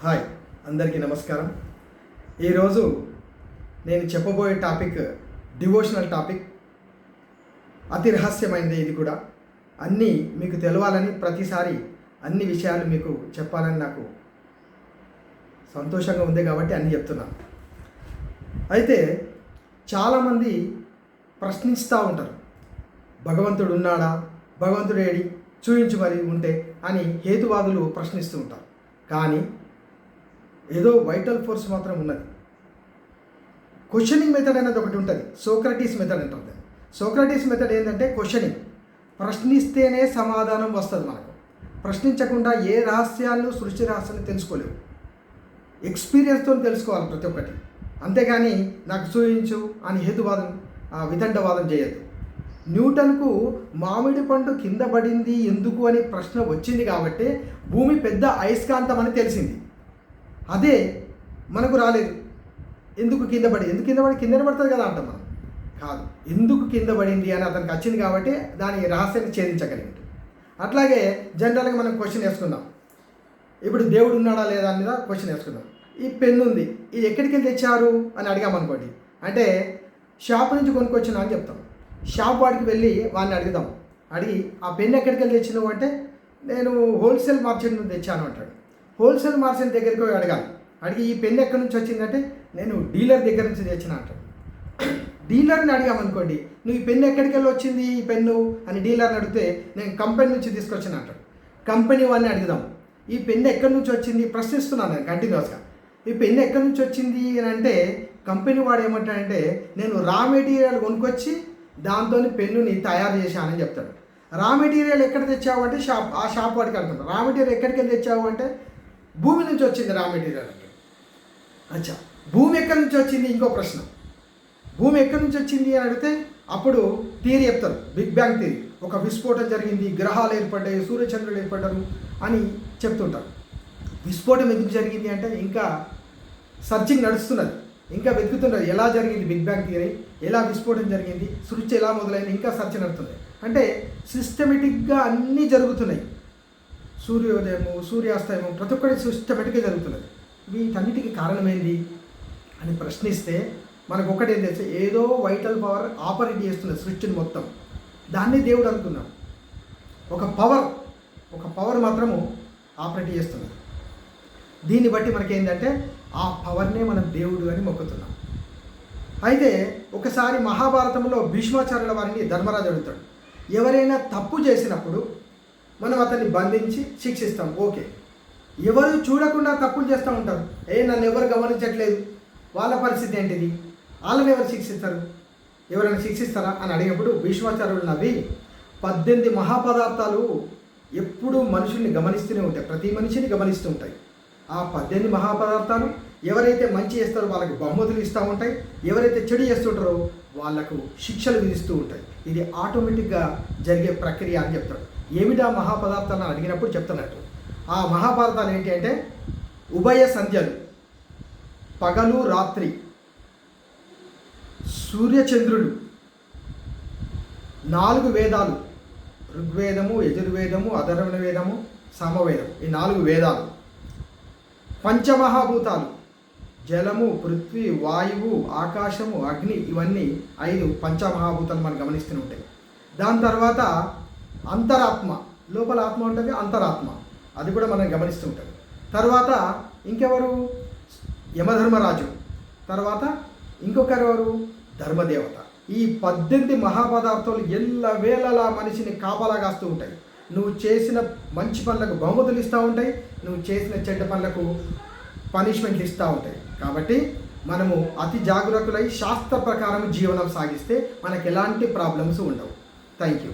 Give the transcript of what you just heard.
Hi అందరికీ నమస్కారం. ఈరోజు నేను చెప్పబోయే టాపిక్ డివోషనల్ టాపిక్. అతి రహస్యమైనది ఇది కూడా. అన్నీ మీకు తెలవాలని ప్రతిసారి అన్ని విషయాలు మీకు చెప్పాలని నాకు సంతోషంగా ఉంది కాబట్టి అన్నీ చెప్తున్నాను అయితే చాలామంది ప్రశ్నిస్తూ ఉంటారు. భగవంతుడు ఉన్నాడా? భగవంతుడు ఏడి? చూయించు మరి ఉంటే అని హేతువాదులు ప్రశ్నిస్తూ ఉంటారు. కానీ ఏదో వైటల్ ఫోర్స్ మాత్రం ఉన్నది. క్వశ్చనింగ్ మెథడ్ అనేది ఒకటి ఉంటుంది. సోక్రటీస్ మెథడ్ అంటుంది సోక్రటీస్ మెథడ్ ఏంటంటే క్వశ్చనింగ్ ప్రశ్నిస్తేనే సమాధానం వస్తుంది మనకు. ప్రశ్నించకుండా ఏ రహస్యాలను సృష్టి రహస్యాన్ని తెలుసుకోలేవు. ఎక్స్పీరియన్స్తో తెలుసుకోవాలి ప్రతి ఒక్కటి. అంతేగాని నాకు చూయించు అని హేతువాదం విదండవాదం చేయదు న్యూటన్కు మామిడి పండు కింద పడింది ఎందుకు అని ప్రశ్న వచ్చింది కాబట్టి భూమి పెద్ద అయస్కాంతం అని తెలిసింది. అదే మనకు రాలేదు. ఎందుకు కింద పడి ఎందుకు కింద పడి కిందనే పడుతుంది కదా అంటాం మనం. కాదు. ఎందుకు కింద పడింది అని అతనికి వచ్చింది కాబట్టి దాని రహస్యాన్ని ఛేదించగలిగింది. అట్లాగే జనరల్గా మనం క్వశ్చన్ వేసుకుందాం. ఇప్పుడు దేవుడు ఉన్నాడా లేదా మీద క్వశ్చన్ వేసుకుందాం. ఈ పెన్ను ఉంది. ఇది ఎక్కడికి వెళ్ళి తెచ్చారు అని అడిగామనుకోండి అంటే షాప్ నుంచి కొనుక్కొచ్చినా అని చెప్తాం. షాప్ వాడికి వెళ్ళి వాడిని అడుగుదాం. అడిగి ఆ పెన్ను ఎక్కడికి వెళ్ళి తెచ్చినావు? అంటే నేను హోల్సేల్ మార్కెట్ నుంచి తెచ్చాను అంటాడు. హోల్సేల్ మార్కెట్ దగ్గరికి పోయి అడగాలి. అడిగి ఈ పెన్ ఎక్కడి నుంచి వచ్చిందంటే నేను డీలర్ దగ్గర నుంచి తెచ్చిన అంటాడు డీలర్ని అడిగామనుకోండి నువ్వు ఈ పెన్ను ఎక్కడికి వెళ్ళి వచ్చింది ఈ పెన్ను? అని డీలర్ని అడిగితే నేను కంపెనీ నుంచి తీసుకొచ్చిన అంటాడు కంపెనీ వాళ్ళని అడుగుదాం. ఈ పెన్ను ఎక్కడి నుంచి వచ్చింది? ప్రశ్నిస్తున్నాను నేను కంటిన్యూస్గా. ఈ పెన్ను ఎక్కడి నుంచి వచ్చింది? అని అంటే కంపెనీ వాడు ఏమంటాడంటే నేను రా మెటీరియల్ కొనుక్కొచ్చి దాంతో పెన్నుని తయారు చేశానని చెప్తాడు. రా మెటీరియల్ ఎక్కడ తెచ్చావు? అంటే షాప్ ఆ షాప్ వాడికి అడుగుతాడు రా మెటీరియల్ ఎక్కడికి తెచ్చావు? అంటే భూమి నుంచి వచ్చింది రా మెటీరియల్ అంటే అచ్చా భూమి ఎక్కడి నుంచి వచ్చింది? ఇంకో ప్రశ్న. భూమి ఎక్కడి నుంచి వచ్చింది అని అడిగితే అప్పుడు థియరీ చెప్తారు. Big bang theory. ఒక విస్ఫోటం జరిగింది గ్రహాలు ఏర్పడ్డాయి సూర్యచంద్రులు ఏర్పడ్డారు అని చెప్తుంటారు. విస్ఫోటం ఎందుకు జరిగింది అంటే ఇంకా సర్చింగ్ నడుస్తున్నది. ఇంకా వెతుకుతున్నది. ఎలా జరిగింది బిగ్ బ్యాంగ్ థియరీ? ఎలా విస్ఫోటం జరిగింది? సృష్టి ఎలా మొదలైంది? ఇంకా సర్చ్ నడుతుంది అంటే సిస్టమేటిక్గా అన్నీ జరుగుతున్నాయి. సూర్యోదయము సూర్యాస్తయము ప్రతి ఒక్కటి సిస్టమేటిక్గా జరుగుతున్నది. వీటన్నిటికీ కారణం అని ప్రశ్నిస్తే మనకు ఒకటి ఏం ఏదో వైటల్ పవర్ ఆపరేట్ చేస్తున్నది సృష్టిని మొత్తం. దాన్ని దేవుడు అనుకున్నాం ఒక పవర్ ఒక పవర్ మాత్రము ఆపరేట్ చేస్తున్నది. దీన్ని బట్టి మనకేంటంటే ఆ పవర్నే మనం దేవుడు అని మొక్కుతున్నాం. అయితే ఒకసారి మహాభారతంలో భీష్మాచార్యుల వారిని ధర్మరాజు అడుగుతాడు. ఎవరైనా తప్పు చేసినప్పుడు మనం అతన్ని బంధించి శిక్షిస్తాం. ఓకే. ఎవరు చూడకుండా తప్పులు చేస్తూ ఉంటారు. ఏ నన్ను ఎవరు గమనించట్లేదు? వాళ్ళ పరిస్థితి ఏంటిది? వాళ్ళని ఎవరు శిక్షిస్తారు? ఎవరైనా శిక్షిస్తారా అని అడిగినప్పుడు భీష్మాచార్యులు నవ్వి పద్దెనిమిది మహాపదార్థాలు ఎప్పుడూ మనుషుల్ని గమనిస్తూనే ఉంటాయి. ప్రతి మనిషిని గమనిస్తూ ఉంటాయి. ఆ పద్దెనిమిది మహాపదార్థాలు ఎవరైతే మంచి చేస్తారో వాళ్ళకి బహుమతులు ఇస్తూ ఉంటాయి. ఎవరైతే చెడు చేస్తుంటారో వాళ్ళకు శిక్షలు విధిస్తూ ఉంటాయి. ఇది ఆటోమేటిక్గా జరిగే ప్రక్రియ అని చెప్తాడు ఏమిటా మహాపదార్థాన్ని అడిగినప్పుడు చెప్తున్నట్టు. ఆ మహాభారతాలు ఏంటి అంటే ఉభయ సంధ్యలు పగలు రాత్రి సూర్యచంద్రుడు నాలుగు వేదాలు ఋగ్వేదము యజుర్వేదము అధర్వణ వేదము సమవేదం ఈ నాలుగు వేదాలు. పంచమహాభూతాలు జలము పృథ్వీ వాయువు ఆకాశము అగ్ని ఇవన్నీ ఐదు పంచమహాభూతాలు మనం గమనిస్తూనే ఉంటాయి. దాని తర్వాత అంతరాత్మ. లోపల ఆత్మ ఉంటుంది అంతరాత్మ. అది కూడా మనం గమనిస్తూ ఉంటుంది తర్వాత ఇంకెవరు? యమధర్మరాజు. తర్వాత ఇంకొకరు ఎవరు ధర్మదేవత. ఈ పద్దెనిమిది మహాపదార్థాలు ఎల్లవేళలా మనిషిని కాపలా కాస్తూ ఉంటాయి. నువ్వు చేసిన మంచి పనులకు బహుమతులు ఇస్తూ ఉంటాయి నువ్వు చేసిన చెడ్డ పనులకు పనిష్మెంట్లు ఇస్తూ ఉంటాయి. కాబట్టి మనము అతి జాగ్రత్తలై శాస్త్ర ప్రకారం జీవనం సాగిస్తే మనకు ఎలాంటి ప్రాబ్లమ్స్ ఉండవు. Thank you